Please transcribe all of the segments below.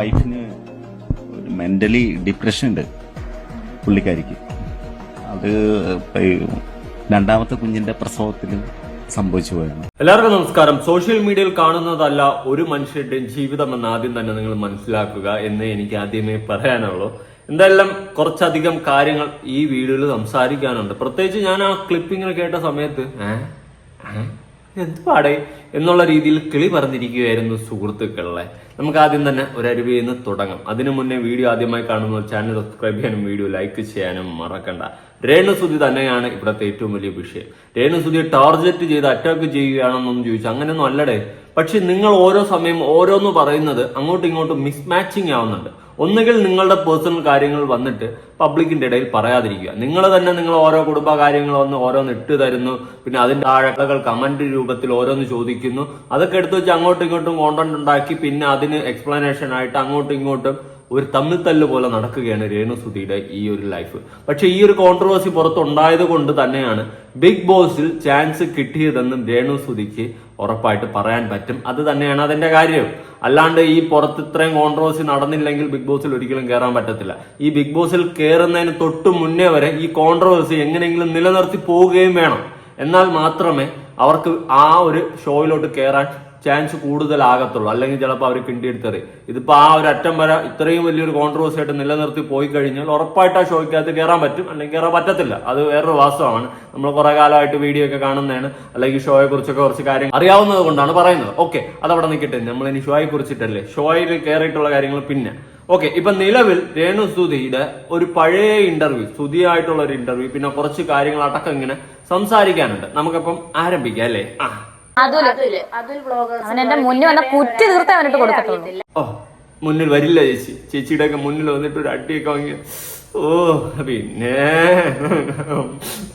വൈഫിന് ഒരു mentally depression ഉണ്ട് പുള്ളിക്കാരിക്ക്. അത് രണ്ടാമത്തെ കുഞ്ഞിന്റെ പ്രസവത്തിലും സംഭവിച്ചു പോയിരുന്നു. എല്ലാവർക്കും നമസ്കാരം. സോഷ്യൽ മീഡിയയിൽ കാണുന്നതല്ല ഒരു മനുഷ്യരുടെയും ജീവിതം എന്ന് ആദ്യം തന്നെ നിങ്ങൾ മനസ്സിലാക്കുക എന്ന് എനിക്ക് ആദ്യമേ പറയാനുള്ളൂ. എന്തായാലും കുറച്ചധികം കാര്യങ്ങൾ ഈ വീഡിയോയിൽ സംസാരിക്കാനുണ്ട്. പ്രത്യേകിച്ച് ഞാൻ ആ ക്ലിപ്പിങ്ങനെ കേട്ട സമയത്ത് ഏഹ് എന്ത് പാടേ എന്നുള്ള രീതിയിൽ കിളി പറഞ്ഞിരിക്കുകയായിരുന്നു സുഹൃത്തുക്കളെ. നമുക്ക് ആദ്യം തന്നെ ഒരു അരുവിയിൽ നിന്ന് തുടങ്ങാം. അതിനു മുന്നേ വീഡിയോ ആദ്യമായി കാണുന്ന ചാനൽ സബ്സ്ക്രൈബ് ചെയ്യാനും വീഡിയോ ലൈക്ക് ചെയ്യാനും മറക്കണ്ട. രേണുസുതി തന്നെയാണ് ഇവിടുത്തെ ഏറ്റവും വലിയ വിഷയം. രേണുസുതിയെ ടാർഗറ്റ് ചെയ്ത് അറ്റാക്ക് ചെയ്യുകയാണെന്നൊന്നും ചോദിച്ചു. അങ്ങനെയൊന്നും അല്ലടേ. പക്ഷെ നിങ്ങൾ ഓരോ സമയം ഓരോന്ന് പറയുന്നത് അങ്ങോട്ടും ഇങ്ങോട്ടും മിസ്മാച്ചിങ് ആവുന്നുണ്ട്. ഒന്നുകിൽ നിങ്ങളുടെ പേഴ്സണൽ കാര്യങ്ങൾ വന്നിട്ട് പബ്ലിക്കിന്റെ ഇടയിൽ പറയാതിരിക്കുക. നിങ്ങൾ തന്നെ നിങ്ങൾ ഓരോ കുടുംബ കാര്യങ്ങൾ വന്ന് ഓരോന്ന് ഇട്ട് തരുന്നു പിന്നെ അതിന്റെ ആഴകൾ കമന്റ് രൂപത്തിൽ ഓരോന്ന് ചോദിക്കുന്നു. അതൊക്കെ എടുത്തു വെച്ച് അങ്ങോട്ടും ഇങ്ങോട്ടും കോണ്ടന്റ് ഉണ്ടാക്കി പിന്നെ അതിന് എക്സ്പ്ലനേഷൻ ആയിട്ട് അങ്ങോട്ടും ഇങ്ങോട്ടും ഒരു തമ്മിൽ തല്ല് പോലെ നടക്കുകയാണ് രേണുസുതിയുടെ ഈ ഒരു ലൈഫ് പക്ഷെ ഈ ഒരു കോൺട്രവേഴ്സി പുറത്തുണ്ടായത് കൊണ്ട് തന്നെയാണ് ബിഗ് ബോസിൽ ചാൻസ് കിട്ടിയതെന്നും രേണുസുതിക്ക് ഉറപ്പായിട്ട് പറയാൻ പറ്റും. അത് തന്നെയാണ് അതിന്റെ കാര്യം. അല്ലാണ്ട് ഈ പുറത്ത് ഇത്രയും കോൺട്രവേഴ്സി നടന്നില്ലെങ്കിൽ ബിഗ് ബോസിൽ ഒരിക്കലും കയറാൻ പറ്റത്തില്ല. ഈ ബിഗ് ബോസിൽ കയറുന്നതിന് തൊട്ട് മുന്നേ വരെ ഈ കോൺട്രവേഴ്സി എങ്ങനെയെങ്കിലും നിലനിർത്തി പോവുകയും വേണം. എന്നാൽ മാത്രമേ അവർക്ക് ആ ഒരു ഷോയിലോട്ട് കയറാൻ ചാൻസ് കൂടുതലാകത്തുള്ളൂ. അല്ലെങ്കിൽ ചിലപ്പോൾ അവർ കിണ്ടിയെടുത്തറി ഇതിപ്പോൾ ആ ഒരു അറ്റം വരെ ഇത്രയും വലിയൊരു കോൺട്രവേഴ്സി ആയിട്ട് നിലനിർത്തി പോയി കഴിഞ്ഞാൽ ഉറപ്പായിട്ട് ആ ഷോയ്ക്കകത്ത് കയറാൻ പറ്റും. അല്ലെങ്കിൽ കയറാൻ പറ്റത്തില്ല. അത് വേറൊരു വാസ്തവമാണ്. നമ്മൾ കുറേ കാലമായിട്ട് വീഡിയോ ഒക്കെ കാണുന്നതാണ്. അല്ലെങ്കിൽ ഷോയെ കുറിച്ചൊക്കെ കുറച്ച് കാര്യങ്ങൾ അറിയാവുന്നത് കൊണ്ടാണ് പറയുന്നത്. ഓക്കെ അതവിടെ നിൽക്കട്ടെ നമ്മൾ ഇനി ഷോയെ കുറിച്ചിട്ടല്ലേ? ഷോയിൽ കയറിയിട്ടുള്ള കാര്യങ്ങൾ പിന്നെ. ഓക്കെ ഇപ്പൊ നിലവിൽ രേണു സ്തുതിയുടെ ഒരു പഴയ ഇന്റർവ്യൂ സ്തുതിയായിട്ടുള്ള ഒരു ഇന്റർവ്യൂ പിന്നെ കുറച്ച് കാര്യങ്ങൾ അടക്കം ഇങ്ങനെ സംസാരിക്കാനുണ്ട്. നമുക്കപ്പം ആരംഭിക്കാം അല്ലേ? ആ. അതുൽ. അവൻ എന്റെ മുന്നിൽ വന്ന കുറ്റി തീർത്തേ അവനിട്ട് കൊടുക്കത്തുള്ളൂ. ഓ മുന്നിൽ വരില്ല ചേച്ചി. ചേച്ചിയുടെ ഒക്കെ മുന്നിൽ വന്നിട്ട് ഒരു അടിയൊക്കെ വാങ്ങി. ഓ പിന്നെ.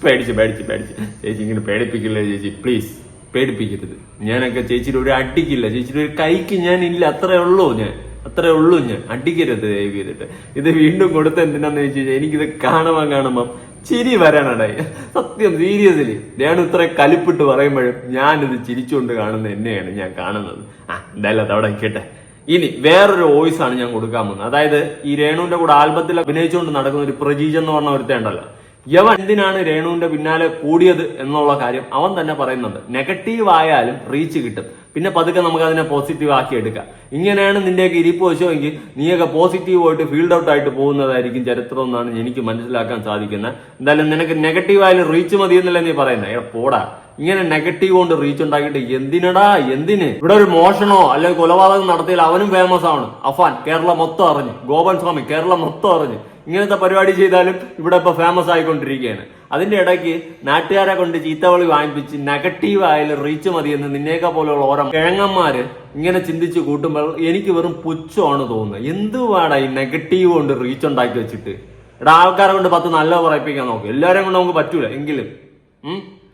പേടിച്ച് പേടിച്ച് പേടിച്ച്. ചേച്ചി ഇങ്ങനെ പേടിപ്പിക്കില്ല ചേച്ചി? പ്ലീസ് പേടിപ്പിക്കരുത്. ഞാനൊക്കെ ചേച്ചിയുടെ ഒരു അടിക്കില്ല. ചേച്ചിയുടെ ഒരു കൈക്ക് ഞാൻ ഇല്ല. അത്രേ ഉള്ളൂ ഞാൻ. അത്രേ ഉള്ളൂ ഞാൻ. അടിക്കരുത് ദയവ് ചെയ്തിട്ട്. ഇത് വീണ്ടും കൊടുത്ത എന്തിനാന്ന് ചോദിച്ചു കഴിഞ്ഞാൽ എനിക്കിത് കാണുമ്പോൾ കാണുമ്പം ചിരി വരാനുണ്ടായി സത്യം സീരിയസ്ലി ഞാൻ ഇത്ര കലിപ്പിട്ട് പറയുമ്പോഴും ഞാനിത് ചിരിച്ചുകൊണ്ട് കാണുന്ന എന്നെയാണ് ഞാൻ കാണുന്നത്. ആ എന്തായാലും അവിടെ നിൽക്കട്ടെ. ഇനി വേറൊരു വോയിസ് ആണ് ഞാൻ കൊടുക്കാൻ പോകുന്നത്. അതായത് ഈ രേണുവിന്റെ കൂടെ ആൽബത്തിൽ അഭിനയിച്ചുകൊണ്ട് നടക്കുന്ന ഒരു പ്രജീജ് എന്ന് പറഞ്ഞ ഒരുത്തൻ ഉണ്ടല്ലോ. യവൻ എന്തിനാണ് രേണുവിന്റെ പിന്നാലെ കൂടിയത് എന്നുള്ള കാര്യം അവൻ തന്നെ പറയുന്നുണ്ട്. നെഗറ്റീവ് ആയാലും റീച്ച് കിട്ടും. പിന്നെ പതുക്കെ നമുക്ക് അതിനെ പോസിറ്റീവ് ആക്കി എടുക്കാം. ഇങ്ങനെയാണ് നിന്റെയൊക്കെ ഇരിപ്പ് വശമെങ്കിൽ നീയൊക്കെ പോസിറ്റീവ് ആയിട്ട് ഫീൽഡ് ഔട്ട് ആയിട്ട് പോകുന്നതായിരിക്കും ചരിത്രം എന്നാണ് എനിക്ക് മനസ്സിലാക്കാൻ സാധിക്കുന്നത്. എന്തായാലും നിനക്ക് നെഗറ്റീവ് ആയാലും റീച്ച് മതി എന്നല്ലേ നീ പറയുന്നത് ഏ പോടാ. ഇങ്ങനെ നെഗറ്റീവ് കൊണ്ട് റീച്ച് ഉണ്ടാക്കിയിട്ട് എന്തിനടാ? എന്തിന്? ഇവിടെ ഒരു മോഷണോ അല്ലെങ്കിൽ കൊലപാതകം നടത്തിയാൽ അവനും ഫേമസ് ആണ്. അഫാൻ കേരളം മൊത്തം അറിഞ്ഞു. ഗോപൻ സ്വാമി കേരളം മൊത്തം അറിഞ്ഞു. ഇങ്ങനത്തെ പരിപാടി ചെയ്താലും ഇവിടെ ഇപ്പൊ ഫേമസ് ആയിക്കൊണ്ടിരിക്കുകയാണ്. അതിന്റെ ഇടയ്ക്ക് നാട്ടുകാരെ കൊണ്ട് ചീത്തവളി വാങ്ങിപ്പിച്ച് നെഗറ്റീവ് ആയാലും റീച്ച് മതിയെന്ന് നിന്നേക്ക പോലെയുള്ള ഓരോ കിഴങ്ങന്മാര് ഇങ്ങനെ ചിന്തിച്ച് കൂട്ടുമ്പോൾ എനിക്ക് വെറും പുച്ഛമാണ് തോന്നുന്നത്. എന്തുവാടാ ഈ നെഗറ്റീവ് കൊണ്ട് റീച്ച് ഉണ്ടാക്കി വെച്ചിട്ട്? എടാ ആൾക്കാരെ കൊണ്ട് പത്ത് നല്ല പറയിപ്പിക്കാൻ നോക്കും. എല്ലാവരെയും കൊണ്ട് നമുക്ക് പറ്റൂല. എങ്കിലും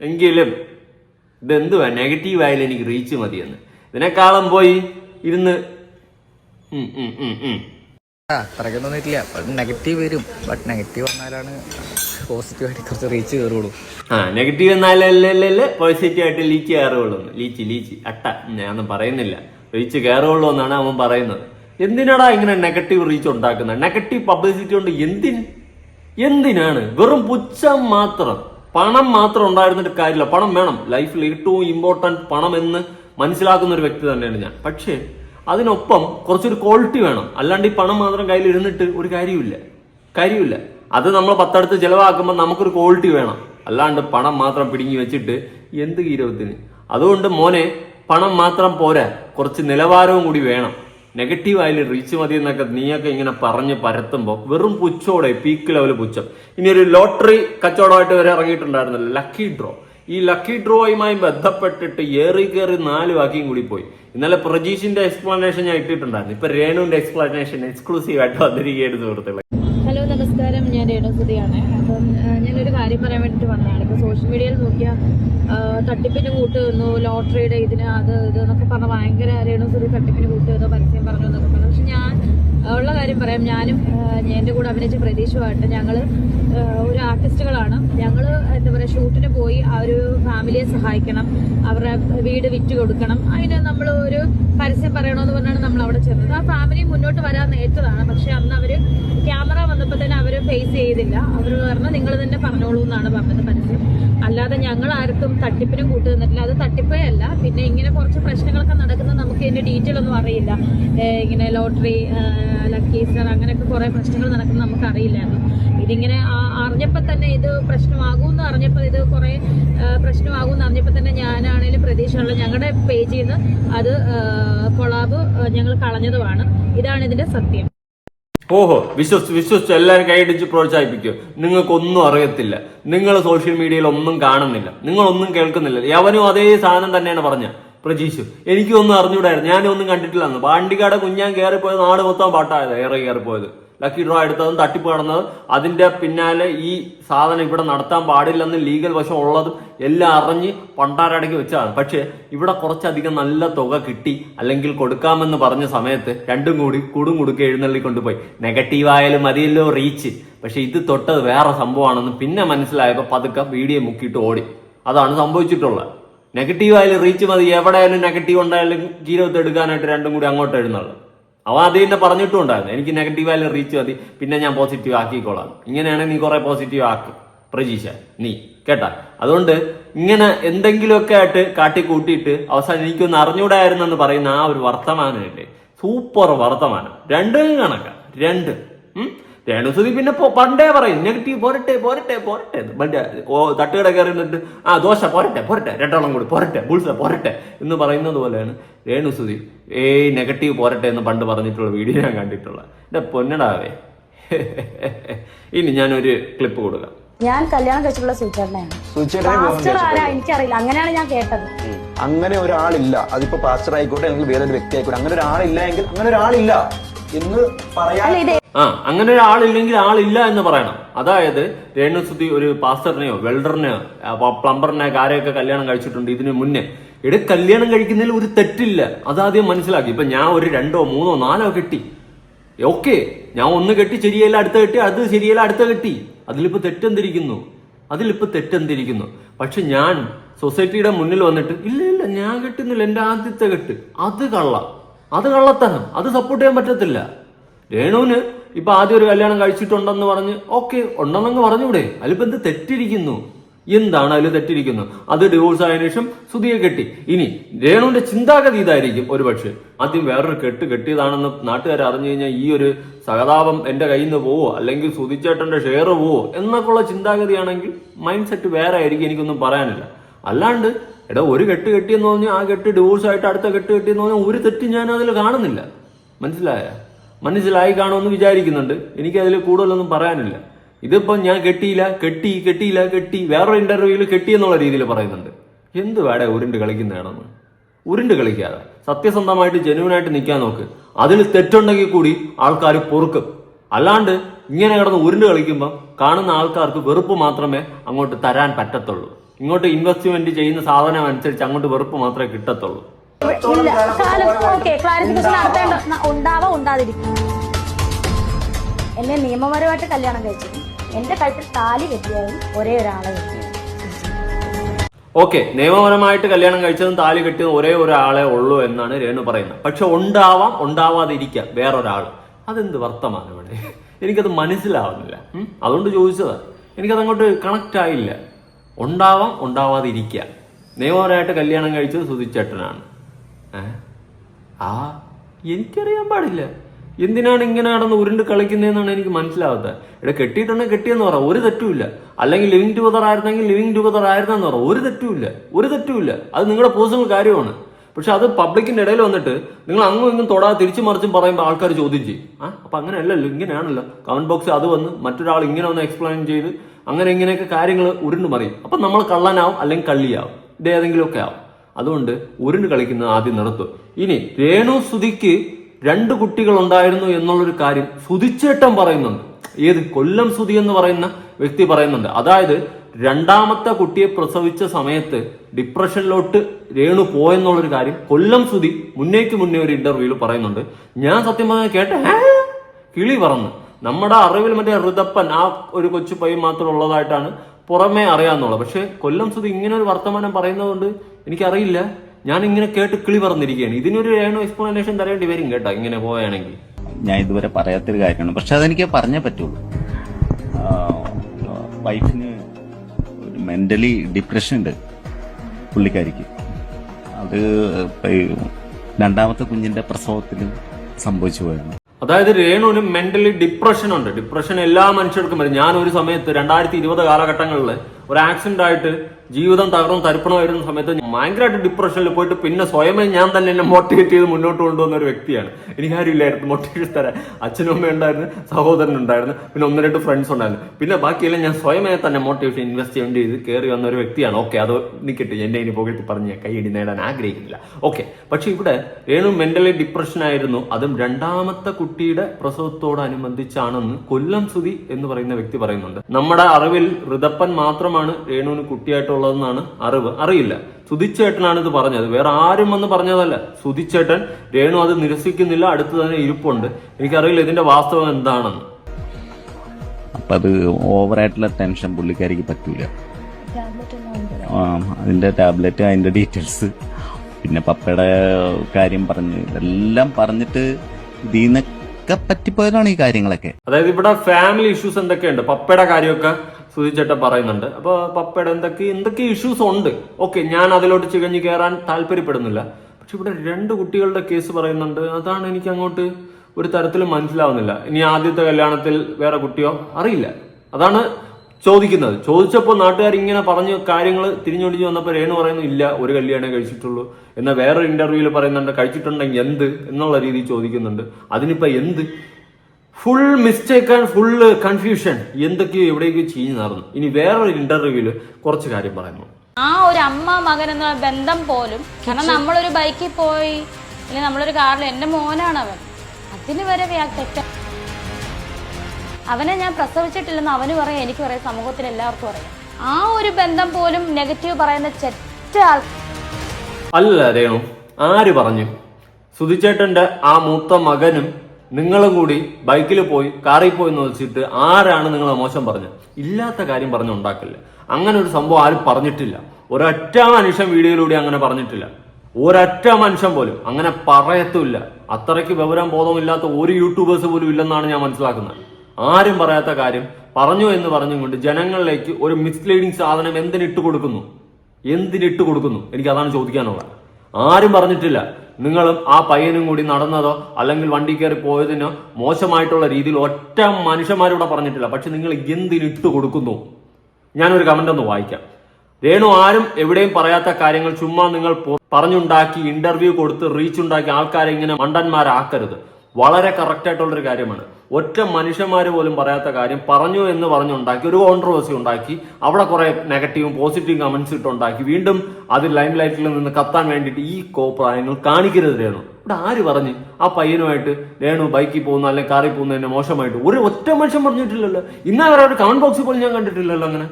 എങ്കിലും എങ്കിലും ഇതെന്തുവാ? നെഗറ്റീവ് ആയാലും എനിക്ക് റീച്ച് മതിയെന്ന്. ഇതിനേക്കാളും പോയി ഇരുന്ന് അത്രയ്ക്കൊന്നും തോന്നിയിട്ടില്ല. നെഗറ്റീവ് വരും. ബട്ട് നെഗറ്റീവ് വന്നാലാണ് പോസിറ്റീവായിട്ട് കുറച്ച് റീച്ച് കയറുള്ളൂ ആ നെഗറ്റീവ് എന്നാലല്ലേ പോസിറ്റീവ് ആയിട്ട് ലീച്ച് കയറുള്ളൂ ലീച്ച് ലീച്ച് അട്ട. ഞാനൊന്നും പറയുന്നില്ല. റീച്ച് കയറുള്ളൂ എന്നാണ് അവൻ പറയുന്നത്. എന്തിനാടാ ഇങ്ങനെ നെഗറ്റീവ് റീച്ച് ഉണ്ടാക്കുന്നത്? നെഗറ്റീവ് പബ്ലിസിറ്റി കൊണ്ട് എന്തിന്? എന്തിനാണ്? വെറും പുച്ഛം മാത്രം. പണം മാത്രം ഉണ്ടായിരുന്നിട്ട് കാര്യമില്ല. പണം വേണം. ലൈഫിൽ ഏറ്റവും ഇമ്പോർട്ടന്റ് പണം എന്ന് മനസ്സിലാക്കുന്ന ഒരു വ്യക്തി തന്നെയാണ് ഞാൻ. പക്ഷേ അതിനൊപ്പം കുറച്ചൊരു ക്വാളിറ്റി വേണം. അല്ലാണ്ട് ഈ പണം മാത്രം കയ്യിൽ ഇരുന്നിട്ട് ഒരു കാര്യമില്ല കാര്യമില്ല അത് നമ്മൾ പത്തടുത്ത് ചിലവാക്കുമ്പോൾ നമുക്കൊരു ക്വാളിറ്റി വേണം. അല്ലാണ്ട് പണം മാത്രം പിടിങ്ങി വെച്ചിട്ട് എന്ത് ഗീരവത്തിന്? അതുകൊണ്ട് മോനെ പണം മാത്രം പോരാ. കുറച്ച് നിലവാരവും കൂടി വേണം. നെഗറ്റീവ് ആയാലും റീച്ച് മതി എന്നൊക്കെ നീയൊക്കെ ഇങ്ങനെ പറഞ്ഞ് പരത്തുമ്പോൾ വെറും പുച്ചോടെ പീക്ക് ലെവൽ പുച്ഛം. ഇനി ഒരു ലോട്ടറി കച്ചവടമായിട്ട് വരെ ഇറങ്ങിയിട്ടുണ്ടായിരുന്നല്ലോ. ലക്കി ഡ്രോ ഈ ലക്കി ഡ്രോയുമായി ബന്ധപ്പെട്ടിട്ട് ഏറി കയറി നാല് വാക്കിയും കൂടി പോയി. ഇന്നലെ പ്രജീഷിന്റെ എക്സ്പ്ലനേഷൻ ഞാൻ ഇട്ടിട്ടുണ്ടായിരുന്നു. ഇപ്പൊ രേണുവിന്റെ എക്സ്പ്ലനേഷൻ എക്സ്ക്ലൂസീവ് ആയിട്ട് വന്നിരിക്കുകയായിരുന്നു സുഹൃത്തുക്കളെ. നമസ്കാരം ഞാൻ രേണുസുതിയാണ് അപ്പം ഞാനൊരു കാര്യം പറയാൻ വേണ്ടിയിട്ട് വന്നതാണ്. ഇപ്പോൾ സോഷ്യൽ മീഡിയയിൽ നോക്കിയാൽ തട്ടിപ്പിന് കൂട്ട് വന്നു ലോട്ടറിയുടെ ഇതിന് അത് ഇത് എന്നൊക്കെ പറഞ്ഞ ഭയങ്കര രേണുസുതി തട്ടിപ്പിന് കൂട്ട് വന്നു പരസ്യം പറഞ്ഞു എന്നൊക്കെ പറഞ്ഞു. പക്ഷെ ഞാൻ ഉള്ള കാര്യം പറയാം. ഞാനും എന്റെ കൂടെ അഭിനയിച്ച പ്രതീക്ഷമായിട്ട് ഞങ്ങൾ ഒരു ആർട്ടിസ്റ്റുകളാണ് ഞങ്ങൾ എന്താ പറയുക ഷൂട്ടിന് പോയി ആ ഒരു ഫാമിലിയെ സഹായിക്കണം. അവരുടെ വീട് വിറ്റ് കൊടുക്കണം. അതിന് നമ്മൾ ഒരു പരസ്യം പറയണമെന്ന് പറഞ്ഞാണ് നമ്മൾ അവിടെ ചെന്നത്. ആ ഫാമിലി മുന്നോട്ട് വരാൻ നേറ്റതാണ് പക്ഷെ അന്ന് അവർ ക്യാമറ വന്നപ്പോൾ തന്നെ അവർ ഫേസ് ചെയ്തില്ല. അവർ പറഞ്ഞു നിങ്ങൾ തന്നെ പറഞ്ഞോളൂ എന്നാണ് പറഞ്ഞത് പരസ്യം അല്ലാതെ ഞങ്ങൾ ആർക്കും തട്ടിപ്പിനും കൂട്ടു നിന്നിട്ടില്ല അത് തട്ടിപ്പേ അല്ല. പിന്നെ ഇങ്ങനെ കുറച്ച് പ്രശ്നങ്ങളൊക്കെ നടക്കുന്നത് നമുക്ക് ഇതിന്റെ ഡീറ്റെയിൽ ഒന്നും അറിയില്ല. ഇങ്ങനെ ലോട്ടറി ലക്കി സ്റ്റർ അങ്ങനെയൊക്കെ കുറെ പ്രശ്നങ്ങൾ നടക്കുന്നത് നമുക്ക് അറിയില്ലായിരുന്നു. ഇതിങ്ങനെ അറിഞ്ഞപ്പോൾ തന്നെ ഇത് പ്രശ്നമാകുമെന്ന് അറിഞ്ഞപ്പോൾ ഇത് കുറെ പ്രശ്നമാകും എന്ന് അറിഞ്ഞപ്പോൾ തന്നെ ഞാനാണേലും പ്രതീക്ഷയുള്ള ഞങ്ങളുടെ പേജിൽ നിന്ന് അത് കൊളാബ് ഞങ്ങൾ കളഞ്ഞതുമാണ്. ഇതാണ് ഇതിന്റെ സത്യം. ഓഹോ വിശ്വസിച്ച് വിശ്വസിച്ച് എല്ലാവരും കൈയടിച്ച് പ്രോത്സാഹിപ്പിക്കും. നിങ്ങൾക്കൊന്നും അറിയത്തില്ല. നിങ്ങൾ സോഷ്യൽ മീഡിയയിൽ ഒന്നും കാണുന്നില്ല. നിങ്ങളൊന്നും കേൾക്കുന്നില്ല. യവനും അതേ സാധനം തന്നെയാണ് പറഞ്ഞ. പ്രജീഷ് എനിക്കൊന്നും അറിഞ്ഞൂടായിരുന്നു. ഞാനൊന്നും കണ്ടിട്ടില്ല പാണ്ടിക്കാട് കുഞ്ഞാൻ കയറിപ്പോയത് നാട് മൊത്തം പാട്ടായത് ഏറെ കയറിപ്പോയത് ലക്കി ഡ്രോ എടുത്തതും തട്ടിപ്പ് നടന്നതും അതിന്റെ പിന്നാലെ ഈ സാധനം ഇവിടെ നടത്താൻ പാടില്ലെന്ന് ലീഗൽ വശം ഉള്ളതും എല്ലാം അറിഞ്ഞ് പണ്ടാരടക്കി വെച്ചതാണ്. പക്ഷേ ഇവിടെ കുറച്ചധികം നല്ല തുക കിട്ടി അല്ലെങ്കിൽ കൊടുക്കാമെന്ന് പറഞ്ഞ സമയത്ത് രണ്ടും കൂടി കൂടും കുടുക്കെ എഴുന്നള്ളി കൊണ്ടുപോയി നെഗറ്റീവ് ആയാലും മതിയല്ലോ റീച്ച് പക്ഷെ ഇത് തൊട്ടത് വേറെ സംഭവമാണെന്ന് പിന്നെ മനസ്സിലായപ്പോൾ പതുക്കെ വീഡിയോ മുക്കിയിട്ട് ഓടി. അതാണ് സംഭവിച്ചിട്ടുള്ളത്. നെഗറ്റീവ് ആയാലും റീച്ച് മതി. എവിടെയായാലും നെഗറ്റീവ് ഉണ്ടായാലും ജീവിതത്തെ എടുക്കാനായിട്ട് രണ്ടും കൂടി അങ്ങോട്ട് എഴുന്നള്ളു. അവൻ അത് തന്നെ പറഞ്ഞിട്ടും ഉണ്ടായിരുന്നു എനിക്ക് നെഗറ്റീവ് ആയാലും റീച്ച് മതി. പിന്നെ ഞാൻ പോസിറ്റീവ് ആക്കിക്കോളാം. ഇങ്ങനെയാണ് നീ കുറെ പോസിറ്റീവ് ആക്കും. പ്രജീഷ നീ കേട്ടാ? അതുകൊണ്ട് ഇങ്ങനെ എന്തെങ്കിലുമൊക്കെ ആയിട്ട് കാട്ടി കൂട്ടിയിട്ട് അവസാനം എനിക്കൊന്ന് അറിഞ്ഞൂടായിരുന്നെന്ന് പറയുന്ന ആ ഒരു വർത്തമാനമില്ലേ സൂപ്പർ വർത്തമാനം. രണ്ടും കണക്കാ. രണ്ട്. രേണുസുതി പിന്നെ പണ്ടേ പറയും. നെഗറ്റീവ് പോരട്ടെ പോരട്ടെ പോരട്ടെ. മറ്റേ ഓ തട്ടുകട കയറി നിന്നിട്ട് ആ ദോശ പോരട്ടെ പോരട്ടെ രണ്ടോളം കൂടി പോരട്ടെ ബുൾസ പോരട്ടെ എന്ന് പറയുന്നത് പോലെയാണ് രേണുസുതി ഏയ് നെഗറ്റീവ് പോരട്ടെ എന്ന് പണ്ട് പറഞ്ഞിട്ടുള്ള വീഡിയോ ഞാൻ കണ്ടിട്ടുള്ള. എന്റെ പൊന്നടാവേ. ഇനി ഞാനൊരു ക്ലിപ്പ് കൊടുക്കാം. ഞാൻ കല്യാണം കഴിച്ചിട്ടുള്ള സുചേട്ടനെയാണ്. എനിക്കറിയില്ല. അങ്ങനെയാണ് ഞാൻ കേട്ടത്. അങ്ങനെ ഒരാളില്ല. അതിപ്പോ പാസ്റ്റർ ആയിക്കോട്ടെ അല്ലെങ്കിൽ വേറൊരു വ്യക്തി ആയിക്കോട്ടെ. അങ്ങനെ ഒരാളില്ല എങ്കിൽ അങ്ങനെ ഒരാളില്ല എന്ന് പറയാൻ ആ അങ്ങനെ ഒരാളില്ലെങ്കിൽ ആളില്ല എന്ന് പറയണം. അതായത് രേണുസുതി ഒരു പാസ്റ്ററിനെയോ വെൽഡറിനെയോ പ്ലംബറിനെയോ ആരെയൊക്കെ കല്യാണം കഴിച്ചിട്ടുണ്ട് ഇതിനു മുന്നേ. ഇവിടെ കല്യാണം കഴിക്കുന്നതിൽ ഒരു തെറ്റില്ല. അതാദ്യം മനസ്സിലാക്കി. ഇപ്പൊ ഞാൻ ഒരു രണ്ടോ മൂന്നോ നാലോ കെട്ടി. ഓക്കെ. ഞാൻ ഒന്ന് കെട്ടി ശരിയല്ല അടുത്ത കെട്ടി അത് ശരിയല്ല അടുത്ത കെട്ടി. അതിലിപ്പോ തെറ്റെന്തിരിക്കുന്നു? അതിലിപ്പോ തെറ്റെന്തിരിക്കുന്നു? പക്ഷെ ഞാൻ സൊസൈറ്റിയുടെ മുന്നിൽ വന്നിട്ട് ഇല്ല ഇല്ല ഞാൻ കെട്ടുന്നില്ല എന്റെ ആദ്യത്തെ കെട്ട്. അത് കള്ള. അത് കള്ളത്തനം. അത് സപ്പോർട്ട് ചെയ്യാൻ പറ്റത്തില്ല. രേണുവിന് ഇപ്പൊ ആദ്യം ഒരു കല്യാണം കഴിച്ചിട്ടുണ്ടെന്ന് പറഞ്ഞ് ഓക്കെ ഉണ്ടെന്നങ്ങ് പറഞ്ഞൂടെ. അതിലിപ്പോ എന്ത് തെറ്റിരിക്കുന്നു? എന്താണ് അതിൽ തെറ്റിരിക്കുന്നു അത് ഡിവോഴ്സ് ആയതിനു ശേഷം സുധിയെ കെട്ടി. ഇനി രേണുവിന്റെ ചിന്താഗതി ഇതായിരിക്കും ഒരുപക്ഷെ. ആദ്യം വേറൊരു കെട്ട് കെട്ടിയതാണെന്ന് നാട്ടുകാർ അറിഞ്ഞു കഴിഞ്ഞാൽ ഈ ഒരു സഹതാപം എന്റെ കയ്യിൽ നിന്ന് പോവോ? അല്ലെങ്കിൽ സുധിച്ചേട്ടന്റെ ഷെയർ പോവോ? എന്നൊക്കെയുള്ള ചിന്താഗതിയാണെങ്കിൽ മൈൻഡ് സെറ്റ് വേറെ ആയിരിക്കും എനിക്കൊന്നും പറയാനില്ല. അല്ലാണ്ട് എടാ ഒരു കെട്ട് കെട്ടിയെന്ന് പറഞ്ഞാൽ ആ കെട്ട് ഡിവോഴ്സ് ആയിട്ട് അടുത്ത കെട്ട് കെട്ടിയെന്ന് പറഞ്ഞാൽ ഒരു തെറ്റ് ഞാൻ അതിൽ കാണുന്നില്ല. മനസ്സിലായ? മനസ്സിലായി കാണുമെന്ന് വിചാരിക്കുന്നുണ്ട്. എനിക്കതിൽ കൂടുതലൊന്നും പറയാനില്ല. ഇതിപ്പം ഞാൻ കെട്ടിയില്ല കെട്ടി കെട്ടിയില്ല കെട്ടി വേറൊരു ഇന്റർവ്യൂവിൽ കെട്ടി എന്നുള്ള രീതിയിൽ പറയുന്നുണ്ട്. എന്ത് വേട ഉരുണ്ട് കളിക്കുന്നതാണെന്ന് ഉരുണ്ട് കളിക്കാതെ. സത്യസന്ധമായിട്ട് ജനുവനായിട്ട് നിൽക്കാൻ നോക്ക്. അതിൽ തെറ്റുണ്ടെങ്കിൽ കൂടി ആൾക്കാർ പൊറുക്കും. അല്ലാണ്ട് ഇങ്ങനെ കിടന്ന് ഉരുണ്ട് കളിക്കുമ്പോൾ കാണുന്ന ആൾക്കാർക്ക് വെറുപ്പ് മാത്രമേ അങ്ങോട്ട് തരാൻ പറ്റത്തുള്ളൂ. ഇങ്ങോട്ട് ഇൻവെസ്റ്റ്മെന്റ് ചെയ്യുന്ന സാധനം അനുസരിച്ച് അങ്ങോട്ട് വെറുപ്പ് മാത്രമേ കിട്ടത്തുള്ളൂ. ഇല്ല കാലം ഓക്കെ ക്ലാരിഫിക്കേഷൻ നടത്തേണ്ട. ന- ഉണ്ടാവാം ഉണ്ടാതിരിക്കും. എന്നെ നിയമപരമായിട്ട് കല്യാണം കഴിച്ചു എന്റെ കഴുത്തിൽ താലി കെട്ടിയതും ഒരേ ഒരാളെ ഓക്കെ നിയമപരമായിട്ട് കല്യാണം കഴിച്ചതും താലി കെട്ടിയതും ഒരേ ഒരാളെ ഉള്ളൂ എന്നാണ് രേണു പറയുന്നത്. പക്ഷെ ഉണ്ടാവാം ഉണ്ടാവാതിരിക്കാം വേറൊരാൾ. അതെന്ത് വർത്തമാനം ഇവിടെ? എനിക്കത് മനസ്സിലാവുന്നില്ല. അതുകൊണ്ട് ചോദിച്ചതാ. എനിക്കത് അങ്ങോട്ട് കണക്ട് ആയില്ല. ഉണ്ടാവാം ഉണ്ടാവാതിരിക്കാം. നിയമപരമായിട്ട് കല്യാണം കഴിച്ചത് സുധിച്ചേട്ടനാണ്. ആ എനിക്കറിയാൻ പാടില്ല. എന്തിനാണ് ഇങ്ങനെ നടന്ന് ഉരുണ്ട് കളിക്കുന്നതെന്നാണ് എനിക്ക് മനസ്സിലാവാത്തത്. ഇവിടെ കെട്ടിയിട്ടുണ്ടെങ്കിൽ കെട്ടിയെന്ന് പറ ഒരു തെറ്റുമില്ല. അല്ലെങ്കിൽ ലിവിങ് ടുഗദർ ആയിരുന്നെങ്കിൽ ലിവിങ് ടുഗദർ ആയിരുന്നെന്ന് പറ ഒരു തെറ്റുമില്ല. ഒരു തെറ്റുമില്ല. അത് നിങ്ങളുടെ പേഴ്സണൽ കാര്യമാണ്. പക്ഷെ അത് പബ്ലിക്കിന്റെ ഇടയിൽ വന്നിട്ട് നിങ്ങൾ അങ്ങും ഇങ്ങും തൊടാതെ തിരിച്ചു മറിച്ചും പറയുമ്പോൾ ആൾക്കാർ ചോദ്യം ചെയ്യും. ആ അപ്പൊ അങ്ങനെയല്ലല്ലോ ഇങ്ങനെയാണല്ലോ. കമന്റ് ബോക്സ് അത് വന്ന് മറ്റൊരാൾ ഇങ്ങനെ ഒന്ന് എക്സ്പ്ലെയിൻ ചെയ്ത് അങ്ങനെ ഇങ്ങനെയൊക്കെ കാര്യങ്ങൾ ഉരുണ്ട് മറിയും. അപ്പൊ നമ്മൾ കള്ളനാവും അല്ലെങ്കിൽ കള്ളിയാവും. ഇത് ഏതെങ്കിലുമൊക്കെ ആവും. അതുകൊണ്ട് ഉരുണ്ട് കളിക്കുന്നത് ആദ്യം നിർത്തും. ഇനി രേണു സുതിക്ക് രണ്ട് കുട്ടികൾ ഉണ്ടായിരുന്നു എന്നുള്ളൊരു കാര്യം സുതിച്ചേട്ടൻ പറയുന്നുണ്ട്. ഏത് കൊല്ലം സുതി എന്ന് പറയുന്ന വ്യക്തി പറയുന്നുണ്ട്. അതായത് രണ്ടാമത്തെ കുട്ടിയെ പ്രസവിച്ച സമയത്ത് ഡിപ്രഷനിലോട്ട് രേണു പോയെന്നുള്ളൊരു കാര്യം കൊല്ലം സുതി മുന്നേക്ക് മുന്നേ ഒരു ഇന്റർവ്യൂവിൽ പറയുന്നുണ്ട്. ഞാൻ സത്യം പറഞ്ഞാൽ കേട്ട കിളി പറന്ന്. നമ്മുടെ അറിവിൽ മറ്റേ ഋതപ്പൻ ആ ഒരു കൊച്ചു പൈ മാത്രം ഉള്ളതായിട്ടാണ് പുറമേ അറിയാന്നുള്ളൂ പക്ഷെ കൊല്ലം സുധി ഇങ്ങനെ ഒരു വർത്തമാനം പറയുന്നത് പറയുന്നതുകൊണ്ട് എനിക്കറിയില്ല. ഞാൻ ഇങ്ങനെ കേട്ട് കിളി പറഞ്ഞിരിക്കുകയാണ് ഇതിനൊരു ഏണോ എക്സ്പ്ലനേഷൻ തരേണ്ടി വരും കേട്ടോ ഇങ്ങനെ പോവുകയാണെങ്കിൽ. ഞാൻ ഇതുവരെ പറയാത്തൊരു കാര്യമാണ്. പക്ഷെ അതെനിക്ക് പറഞ്ഞേ പറ്റുള്ളൂ. വൈഫിന് ഒരു മെന്റലി ഡിപ്രഷൻ ഉണ്ട് പുള്ളിക്കാരിക്ക്. അത് രണ്ടാമത്തെ കുഞ്ഞിന്റെ പ്രസവത്തിലും സംഭവിച്ചു പോയിരുന്നു. അതായത് രേണുവിന് മെന്റലി ഡിപ്രഷൻ ഉണ്ട്. ഡിപ്രഷൻ എല്ലാ മനുഷ്യർക്കും വരും. ഞാൻ ഒരു സമയത്ത് രണ്ടായിരത്തി ഇരുപത് കാലഘട്ടങ്ങളിൽ ഒരു ആക്സിഡന്റ് ആയിട്ട് ജീവിതം തകർന്ന് തരിപ്പണമായിരുന്ന സമയത്ത് ഭയങ്കരമായിട്ട് ഡിപ്രഷനിൽ പോയിട്ട് പിന്നെ സ്വയമേ ഞാൻ തന്നെ എന്നെ മോട്ടിവേറ്റ് ചെയ്ത് മുന്നോട്ട് കൊണ്ടുവന്ന ഒരു വ്യക്തിയാണ്. എനിക്കാരും ഇല്ലായിരുന്നു മോട്ടിവേഷൻ തരാൻ. അച്ഛനും അമ്മ ഉണ്ടായിരുന്നു സഹോദരൻ ഉണ്ടായിരുന്നു പിന്നെ ഒന്ന് രണ്ട് ഫ്രണ്ട്സ് ഉണ്ടായിരുന്നു. പിന്നെ ബാക്കിയെല്ലാം ഞാൻ സ്വയമേ തന്നെ മോട്ടിവേഷൻ ഇൻവെസ്റ്റ്മെന്റ് ചെയ്ത് കയറി വന്ന ഒരു വ്യക്തിയാണ്. ഓക്കെ അത് നിൽക്കട്ടെ എന്നെ ഇനി പോയിട്ട് പറഞ്ഞ് കൈയടി നേടാൻ ആഗ്രഹിക്കുന്നില്ല. ഓക്കെ പക്ഷെ ഇവിടെ രേണു മെന്റലി ഡിപ്രഷൻ ആയിരുന്നു. അതും രണ്ടാമത്തെ കുട്ടിയുടെ പ്രസവത്തോടനുബന്ധിച്ചാണെന്ന് കൊല്ലം സുതി എന്ന് പറയുന്ന വ്യക്തി പറയുന്നുണ്ട്. നമ്മുടെ അറിവിൽ ഋതപ്പൻ മാത്രമാണ് രേണുവിന് കുട്ടിയായിട്ടുള്ളതെന്നാണ് അറിവ്. അറിയില്ല. സുതിച്ചേട്ടനാണ് ഇത് പറഞ്ഞത്. വേറെ ആരും വന്ന് പറഞ്ഞതല്ല. സുധിച്ചേട്ടൻ രേണു അത് നിരസിക്കുന്നില്ല അടുത്ത് തന്നെ ഇരിപ്പുണ്ട്. എനിക്കറിയില്ല ഇതിന്റെ വാസ്തവം എന്താണെന്ന്. അപ്പൊ അത് ഓവറായിട്ടുള്ള ടെൻഷൻ പുള്ളിക്കാരിക്ക് പറ്റൂല. അതിന്റെ ടാബ്ലറ്റ് അതിന്റെ ഡീറ്റെയിൽസ് പിന്നെ പപ്പയുടെ കാര്യം പറഞ്ഞ് ഇതെല്ലാം പറഞ്ഞിട്ട് ഇതിന്നൊക്കെ പറ്റിപ്പോയതാണ് ഈ കാര്യങ്ങളൊക്കെ. അതായത് ഇവിടെ ഫാമിലി ഇഷ്യൂസ് എന്തൊക്കെയുണ്ട്? പപ്പയുടെ കാര്യമൊക്കെ സുധിച്ചേട്ടൻ പറയുന്നുണ്ട്. അപ്പൊ പപ്പയുടെ എന്തൊക്കെ എന്തൊക്കെ ഇഷ്യൂസ് ഉണ്ട്? ഓക്കെ ഞാൻ അതിലോട്ട് ചികഞ്ഞ് കയറാൻ താല്പര്യപ്പെടുന്നില്ല. പക്ഷെ ഇവിടെ രണ്ട് കുട്ടികളുടെ കേസ് പറയുന്നുണ്ട്. അതാണ് എനിക്ക് അങ്ങോട്ട് ഒരു തരത്തിലും മനസ്സിലാവുന്നില്ല. ഇനി ആദ്യത്തെ കല്യാണത്തിൽ വേറെ കുട്ടിയോ? അറിയില്ല. അതാണ് ചോദിക്കുന്നത്. ചോദിച്ചപ്പോൾ നാട്ടുകാർ ഇങ്ങനെ പറഞ്ഞ് കാര്യങ്ങൾ തിരിഞ്ഞൊടിഞ്ഞ് വന്നപ്പോൾ രേണു പറയുന്നു ഇല്ല ഒരു കല്യാണമേ കഴിച്ചിട്ടുള്ളൂ. എന്നാൽ വേറൊരു ഇന്റർവ്യൂവിൽ പറയുന്നുണ്ട് കഴിച്ചിട്ടുണ്ടെങ്കിൽ എന്ത്? എന്നുള്ള രീതിയിൽ ചോദിക്കുന്നുണ്ട്. അതിനിപ്പോൾ എന്ത്? Full mistake and full confusion എന്തൊക്കെയോ എവിടേക്കോ ചീഞ്ഞു നടന്നു. ഇനി വേറൊരു ഇന്റർവ്യൂവിൽ കുറച്ച് കാര്യം പറയുന്നു. ആ ഒരു അമ്മ മകൻ എന്ന ബന്ധം പോലും കാരണം നമ്മളൊരു ബൈക്കിൽ പോയി അല്ലെങ്കിൽ നമ്മളൊരു കാറിൽ എന്റെ മോനാണ് അവൻ അതിന് വരെ തെറ്റ അവനെ ഞാൻ പ്രസവിച്ചിട്ടില്ലെന്ന് അവന് പറയാം എനിക്ക് പറയാം സമൂഹത്തിൽ എല്ലാവർക്കും അറിയാം ആ ഒരു ബന്ധം പോലും നെഗറ്റീവ് പറയുന്ന ചെറ്റ ആൾ അല്ല രേണു ആര് പറഞ്ഞു? സുധിച്ചേട്ടന്റെ ആ മൂത്ത മകനും നിങ്ങളും കൂടി ബൈക്കിൽ പോയി കാറിൽ പോയി വെച്ചിട്ട് ആരാണ് നിങ്ങളെ മോശം പറഞ്ഞത്? ഇല്ലാത്ത കാര്യം പറഞ്ഞുണ്ടാക്കില്ല അങ്ങനെ ഒരു സംഭവം ആരും പറഞ്ഞിട്ടില്ല. ഒരൊറ്റ മനുഷ്യൻ വീഡിയോയിലൂടെ അങ്ങനെ പറഞ്ഞിട്ടില്ല. ഒരൊറ്റ മനുഷ്യൻ പോലും അങ്ങനെ പറയത്തുമില്ല. അത്രയ്ക്ക് വിവരം ബോധമില്ലാത്ത ഒരു യൂട്യൂബേഴ്സ് പോലും ഇല്ലെന്നാണ് ഞാൻ മനസ്സിലാക്കുന്നത്. ആരും പറയാത്ത കാര്യം പറഞ്ഞു എന്ന് പറഞ്ഞും കൊണ്ട് ജനങ്ങളിലേക്ക് ഒരു മിസ്ലീഡിങ് സാധനം എന്തിനിട്ട് കൊടുക്കുന്നു എന്തിനിട്ട് കൊടുക്കുന്നു എനിക്ക് അതാണ് ചോദിക്കാനുള്ളത്. ആരും പറഞ്ഞിട്ടില്ല. നിങ്ങളും ആ പയ്യനും കൂടി നടന്നതോ അല്ലെങ്കിൽ വണ്ടി കയറി പോയതിനോ മോശമായിട്ടുള്ള രീതിയിൽ ഒറ്റ മനുഷ്യന്മാരൂടെ പറഞ്ഞിട്ടില്ല. പക്ഷെ നിങ്ങൾ എന്തിനിട്ട് കൊടുക്കുന്നു? ഞാനൊരു കമന്റ് ഒന്ന് വായിക്കാം. രേണു ആരും എവിടെയും പറയാത്ത കാര്യങ്ങൾ ചുമ്മാ നിങ്ങൾ പറഞ്ഞുണ്ടാക്കി ഇന്റർവ്യൂ കൊടുത്ത് റീച്ച് ഉണ്ടാക്കി ആൾക്കാരെ ഇങ്ങനെ മണ്ടന്മാരാക്കരുത്. വളരെ കറക്റ്റ് ആയിട്ടുള്ളൊരു കാര്യമാണ്. ഒറ്റ മനുഷ്യന്മാർ പോലും പറയാത്ത കാര്യം പറഞ്ഞു എന്ന് പറഞ്ഞുണ്ടാക്കി ഒരു കോൺട്രവേഴ്സി ഉണ്ടാക്കി അവിടെ കുറെ നെഗറ്റീവും പോസിറ്റീവ് കമന്റ്സ് ഇട്ടുണ്ടാക്കി വീണ്ടും അത് ലൈം ലൈറ്റിൽ നിന്ന് കത്താൻ വേണ്ടിയിട്ട് ഈ കോപ്രായങ്ങൾ കാണിക്കരുത് രേണു ഇവിടെ ആര് പറഞ്ഞ്? ആ പയ്യനുമായിട്ട് രേണു ബൈക്കിൽ പോകുന്ന അല്ലെങ്കിൽ കാറിൽ പോകുന്നതിന് മോശമായിട്ട്. ഒരു ഒറ്റ മനുഷ്യൻ പറഞ്ഞിട്ടില്ലല്ലോ. ഇന്നേ വരെ ഒരു കമന്റ് ബോക്സ് പോലും ഞാൻ കണ്ടിട്ടില്ലല്ലോ അങ്ങനെ.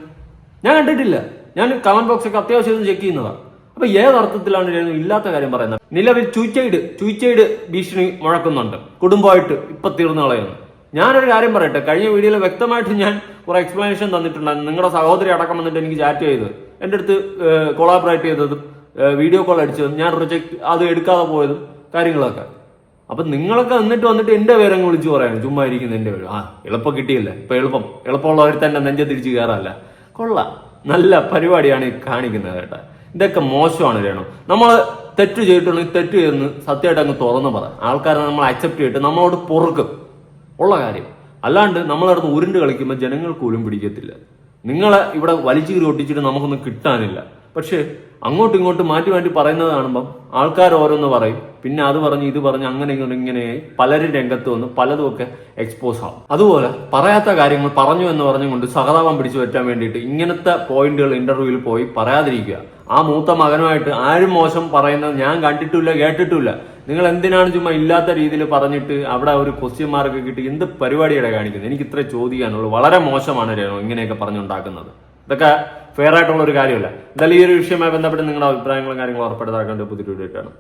ഞാൻ കണ്ടിട്ടില്ല. ഞാൻ കമന്റ് ബോക്സ് ഒക്കെ അത്യാവശ്യം ചെക്ക് ചെയ്യുന്നതാണ് അപ്പൊ ഏതർത്ഥത്തിലാണ് രേണു ഇല്ലാത്ത കാര്യം പറയുന്നത്? നിലവിൽ ചൂച്ചൈഡ് ചൂച്ചൈഡ് ഭീഷണി മുഴക്കുന്നുണ്ട്. കുടുംബമായിട്ട് ഇപ്പൊ തീർന്നു കളയുന്നു. ഞാനൊരു കാര്യം പറയട്ടെ. കഴിഞ്ഞ വീഡിയോയിൽ വ്യക്തമായിട്ട് ഞാൻ കുറെ എക്സ്പ്ലനേഷൻ തന്നിട്ടുണ്ട് നിങ്ങളുടെ സഹോദരി അടക്കം വന്നിട്ട് എനിക്ക് ചാറ്റ് ചെയ്ത്. എന്റെ അടുത്ത് കൊളാബറേറ്റ് ചെയ്തതും വീഡിയോ കോൾ അടിച്ചതും ഞാൻ റിജക്ട് അത് എടുക്കാതെ പോയതും കാര്യങ്ങളൊക്കെ. അപ്പൊ നിങ്ങളൊക്കെ എന്നിട്ട് വന്നിട്ട് എന്റെ പേരങ്ങ് വിളിച്ച് പറയാണ് ചുമ്മാ ഇരിക്കുന്ന എന്റെ പേര് ആ എളുപ്പം കിട്ടിയില്ല? ഇപ്പൊ എളുപ്പം. എളുപ്പമുള്ളവർ തന്നെ നെഞ്ച തിരിച്ച് കയറല്ല? കൊള്ളാം. നല്ല പരിപാടിയാണ് ഈ കാണിക്കുന്നത് കേട്ടാ. ഇതൊക്കെ മോശമാണ് രേണു. നമ്മൾ തെറ്റ് ചെയ്തിട്ടുണ്ടെങ്കിൽ തെറ്റ് ചെയ്തെന്ന് സത്യമായിട്ട് അങ്ങ് തുറന്നു പറ. ആൾക്കാരെ നമ്മൾ അക്സെപ്റ്റ് ചെയ്തിട്ട് നമ്മളോട് പൊറുക്കും. ഉള്ള കാര്യം. അല്ലാണ്ട് നമ്മളടുത്ത് ഉരുണ്ട് കളിക്കുമ്പോൾ ജനങ്ങൾക്ക് പോലും പിടിക്കത്തില്ല. നിങ്ങളെ ഇവിടെ വലിച്ചു കീറി ഒട്ടിച്ചിട്ട് നമുക്കൊന്നും കിട്ടാനില്ല. പക്ഷേ അങ്ങോട്ടും ഇങ്ങോട്ടും മാറ്റി മാറ്റി പറയുന്നത് കാണുമ്പം ആൾക്കാർ ഓരോന്ന് പറയും. പിന്നെ അത് പറഞ്ഞ് ഇത് പറഞ്ഞ് അങ്ങനെ ഇങ്ങനെ ഇങ്ങനെ പലരും രംഗത്ത് വന്ന് പലതുമൊക്കെ എക്സ്പോസ് ആവും. അതുപോലെ പറയാത്ത കാര്യങ്ങൾ പറഞ്ഞു എന്ന് പറഞ്ഞുകൊണ്ട് സഹതാപം പിടിച്ചു പറ്റാൻ വേണ്ടിയിട്ട് ഇങ്ങനത്തെ പോയിന്റുകൾ ഇന്റർവ്യൂവിൽ പോയി പറയാതിരിക്കുക. ആ മൂത്ത മകനുമായിട്ട് ആരും മോശം പറയുന്നത് ഞാൻ കണ്ടിട്ടില്ല കേട്ടിട്ടില്ല. നിങ്ങൾ എന്തിനാണ് ചുമ്മാ ഇല്ലാത്ത രീതിയിൽ പറഞ്ഞിട്ട് അവിടെ ഒരു ക്വസ്റ്റ്യൻ മാർക്ക് കിട്ടി? എന്ത് പരിപാടിയുടെ കാണിക്കുന്നത് എനിക്ക് ഇത്ര ചോദിക്കാനുള്ളൂ. വളരെ മോശമാണ് രേണു ഇങ്ങനെയൊക്കെ പറഞ്ഞുണ്ടാക്കുന്നത്. ഇതൊക്കെ ഫെയർ ആയിട്ടുള്ള ഒരു കാര്യമല്ല. എന്തായാലും ഈ ഒരു വിഷയമായി ബന്ധപ്പെട്ട് നിങ്ങളുടെ അഭിപ്രായങ്ങളും കാര്യങ്ങളും ഉറപ്പെടുത്താക്കേണ്ട പുതിയ വീഡിയോ ആണ്